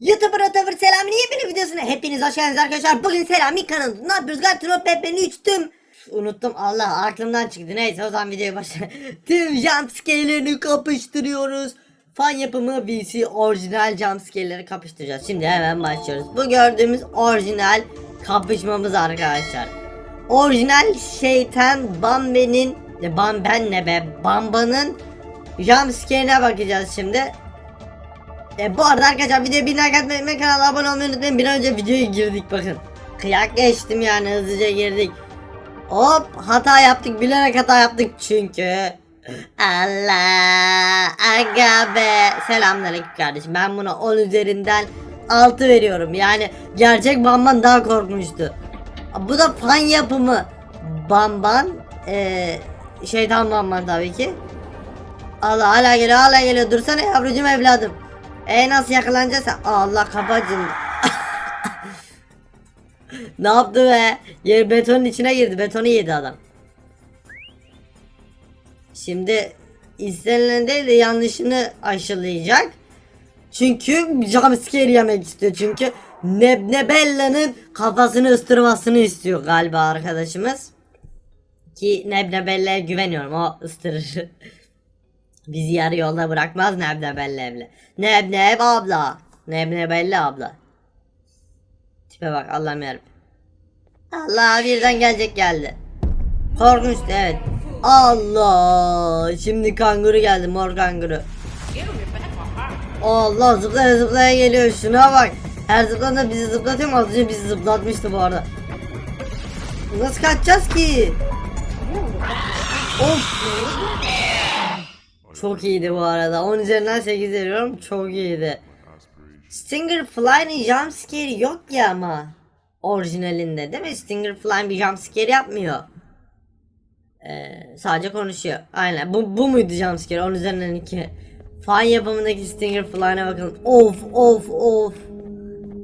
YouTuber Otobur Selami'nin yepyeni videosuna hepiniz hoş geldiniz arkadaşlar. Bugün Selami kanalında ne yapıyoruz? Gatro Pepe'ni içtim. Unuttum Allah aklımdan çıktı. Neyse o zaman videoya başla. Tüm jumpscare'lerini kapıştırıyoruz. Fan yapımı VC orijinal jumpscare'leri kapıştıracağız. Şimdi hemen başlıyoruz. Bu gördüğümüz orijinal kapışmamız arkadaşlar. Orijinal şeytan Bambe'nin Bamben ne be Bamba'nın jumpscare'ine bakacağız şimdi. E, bu arada arkadaşlar videoyu bir like atmayı kanala abone olmayı unutmayın. Bir an önce videoya girdik bakın. Kıyak geçtim yani hızlıca girdik. Hop hata yaptık bilerek hata yaptık çünkü. Allah aga be. Selamünaleyküm kardeşim. Ben buna 10 üzerinden 6 veriyorum. Yani gerçek Bamban daha korkmuştu. Bu da fan yapımı. Bamban e, şeytan Bamban tabii ki. Allah hala geliyor hala geliyor. Dursana yavrucum evladım e nasıl yakalanacağız? Allah kapacın. ne yaptı be? Yer betonun içine girdi. Betonu yedi adam. Şimdi istenilen değil de yanlışını aşılayacak. Çünkü jumpscare yemek istiyor. Çünkü Nebnebella'nın kafasını ıstırmasını istiyor galiba arkadaşımız. Ki Nebnebella'ya güveniyorum. O ıstırır. Bizi yarı yolda bırakmaz Nebnebelle evle. Nebneb abla. Nebnebelle abla. Tipe bak Allah'ım yarabbim. Allah birden gelecek geldi. Korkunçtu evet. Allah. Şimdi kanguru geldi mor kanguru. Allah zıplaya zıplaya geliyor şuna bak. Her zıpladığında bizi zıplatıyor mu? Az bizi zıplatmıştı bu arada. Nasıl kaçacağız ki? Of. Çok iyiydi bu arada. 10 üzerinden 8 veriyorum. Çok iyiydi. Stinger Fly'nin jumpscare yok ya ama. Orijinalinde değil mi? Stinger Fly bir jumpscare yapmıyor. Ee, sadece konuşuyor. Aynen. Bu, bu muydu jumpscare? 10 üzerinden 2. Fan yapımındaki Stinger Fly'ne bakalım. Of of of.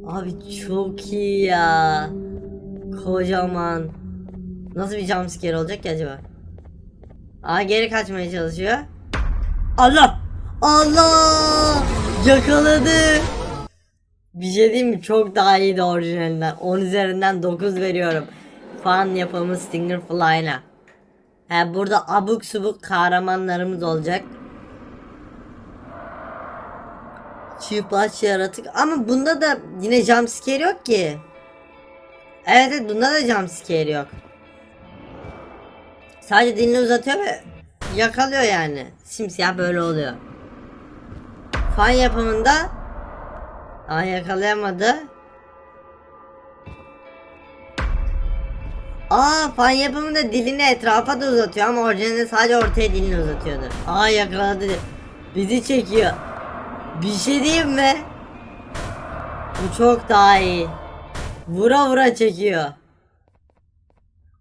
Abi çok iyi ya. Kocaman. Nasıl bir jumpscare olacak ki acaba? Aa geri kaçmaya çalışıyor. Allah! Allah! Yakaladı. Bir şey diyeyim mi? Çok daha iyiydi orijinalinden. 10 üzerinden 9 veriyorum. Fan yapımı Stinger Fly'na. He burada abuk subuk kahramanlarımız olacak. Baş yaratık. Ama bunda da yine jumpscare yok ki. Evet evet bunda da jumpscare yok. Sadece dilini uzatıyor ve yakalıyor yani. Simsiyah böyle oluyor. Fan yapımında Aa yakalayamadı. Aa fan yapımında dilini etrafa da uzatıyor ama orijinalde sadece ortaya dilini uzatıyordu. Aa yakaladı. Bizi çekiyor. Bir şey diyeyim mi? Bu çok daha iyi. Vura vura çekiyor.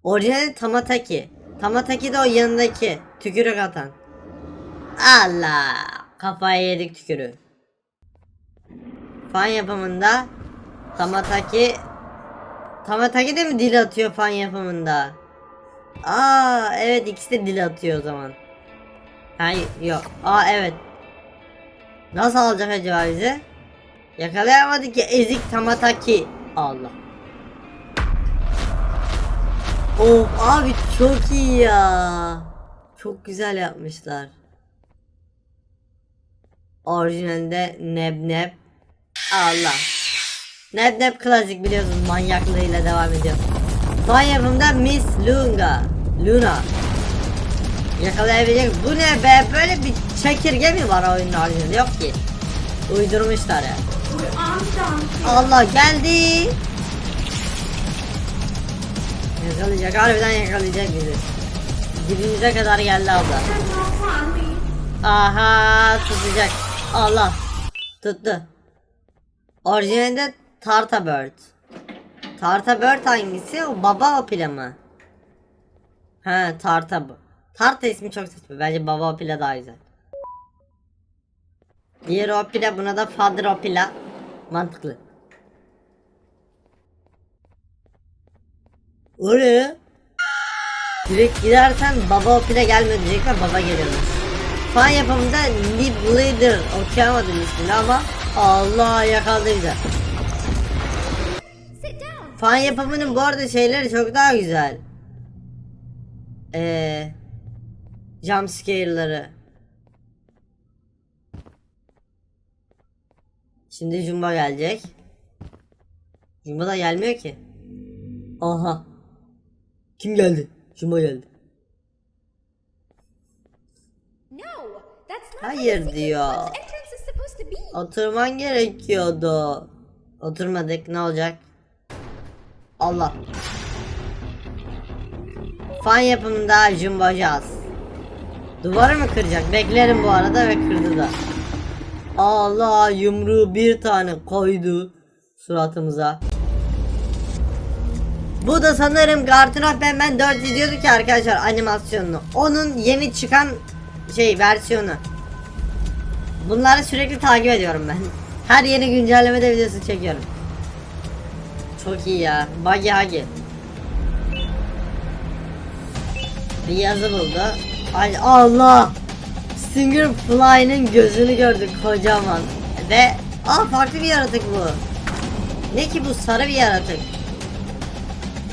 Orijinali Tamataki. Tamataki de o yanındaki. Tükürük atan. Allah. Kafayı yedik tükürüğü. Fan yapımında Tamataki Tamataki de mi dil atıyor fan yapımında? Aa evet ikisi de dil atıyor o zaman. Hayır yok. Aa evet. Nasıl alacak acaba bizi? Yakalayamadık ki ezik Tamataki. Allah. Of abi çok iyi ya. Çok güzel yapmışlar. Orijinalde Neb Neb. Allah. Neb Neb klasik biliyorsunuz manyaklığıyla devam ediyor. Son yapımda Miss Lunga. Luna. Yakalayabilecek. Bu ne be? Böyle bir çekirge mi var oyunun orijinalinde? Yok ki. Uydurmuşlar ya. Allah geldi. Yakalayacak harbiden yakalayacak bizi. Dibimize kadar geldi abla. Aha tutacak. Allah. Tuttu. Orijinalinde Tarta Bird. Tarta Bird hangisi? O baba opila mı? He Tarta. Tarta ismi çok saçma. Bence baba opila daha güzel. Diğer opila buna da father opila. Mantıklı. Oraya direkt gidersen baba opile gelmiyor diyecekler baba geliyormuş. Fan yapımında Nib Leader okuyamadım ismini ama Allah yakaladı down. Fan yapımının bu arada şeyleri çok daha güzel. Eee jump scare'ları. Şimdi Jumba gelecek. Jumba da gelmiyor ki. Aha. Kim geldi? Jumba geldi. Hayır diyor. Oturman gerekiyordu. Oturmadık ne olacak? Allah. Fan yapımında jumbacağız. Duvarı mı kıracak? Beklerim bu arada ve kırdı da. Allah yumruğu bir tane koydu suratımıza. Bu da sanırım Cartoon of Ben 4 izliyorduk ya arkadaşlar animasyonunu. Onun yeni çıkan şey versiyonu. Bunları sürekli takip ediyorum ben. Her yeni güncellemede videosu çekiyorum. Çok iyi ya. Buggy Huggy. Bir yazı buldu. Ay Allah! Stinger Fly'nin gözünü gördük kocaman. Ve aa farklı bir yaratık bu. Ne ki bu sarı bir yaratık.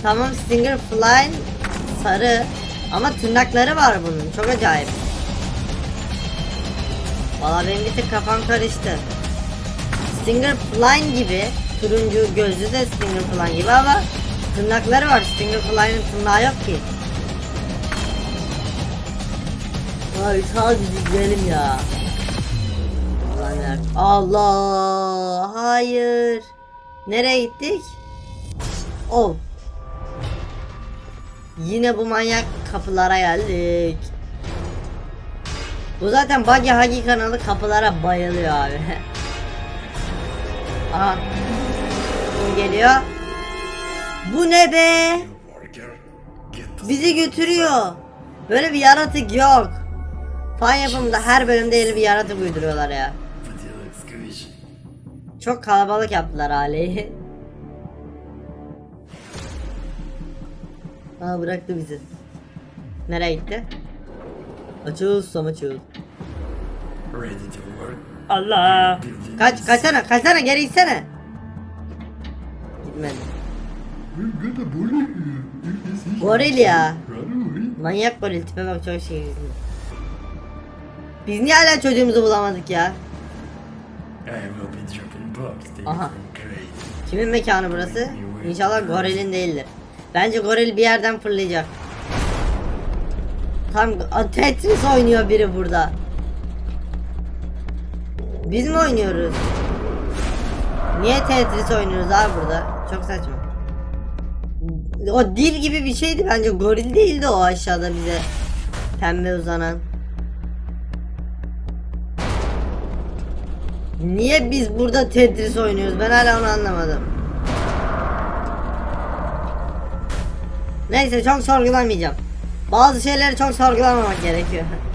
Tamam Stinger Fly sarı ama tırnakları var bunun. Çok acayip. Valla benim bir tık kafam karıştı. Stinger Flying gibi turuncu gözlü de Stinger Flying gibi ama tırnakları var. Stinger Flying'in tırnağı yok ki. Ay sadece gidelim ya. Allah hayır. Nereye gittik? Oh. Yine bu manyak kapılara geldik. Bu zaten Buggy Huggy kanalı kapılara bayılıyor abi. Aha. Kim geliyor? Bu ne be? Bizi götürüyor. Böyle bir yaratık yok. Fan yapımında her bölümde yeni bir yaratık uyduruyorlar ya. Çok kalabalık yaptılar aileyi. Aa bıraktı bizi. Nereye gitti? Açıl susam açıl. Ready to work? Allah. Kaç kaçsana kaçsana geri gitsene. Gitmedi. Goril ya. Manyak goril tipe bak çok şey. Biz niye hala çocuğumuzu bulamadık ya? Aha. Kimin mekanı burası? İnşallah gorilin değildir. Bence goril bir yerden fırlayacak. Tam Tetris oynuyor biri burada. Biz mi oynuyoruz? Niye Tetris oynuyoruz abi burada? Çok saçma. O dil gibi bir şeydi bence goril değildi o aşağıda bize pembe uzanan. Niye biz burada Tetris oynuyoruz? Ben hala onu anlamadım. Neyse çok sorgulamayacağım. Bazı şeyleri çok sorgulamamak gerekiyor.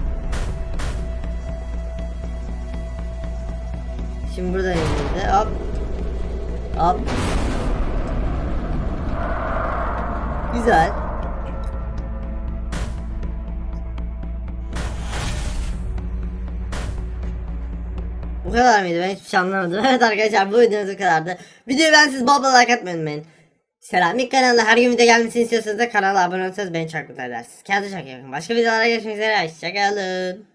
Şimdi buradayım bir de hop. Hop. Güzel. Bu kadar mıydı? Ben hiçbir şey anlamadım. Evet arkadaşlar bu videomuz bu kadardı. Videoyu ben siz bol bol like atmayı unutmayın. Selamik kanalında her gün video gelmesini istiyorsanız da kanala abone olursanız beni çok mutlu edersiniz. Kendinize çok iyi bakın. Başka videolara görüşmek üzere. Hoşçakalın.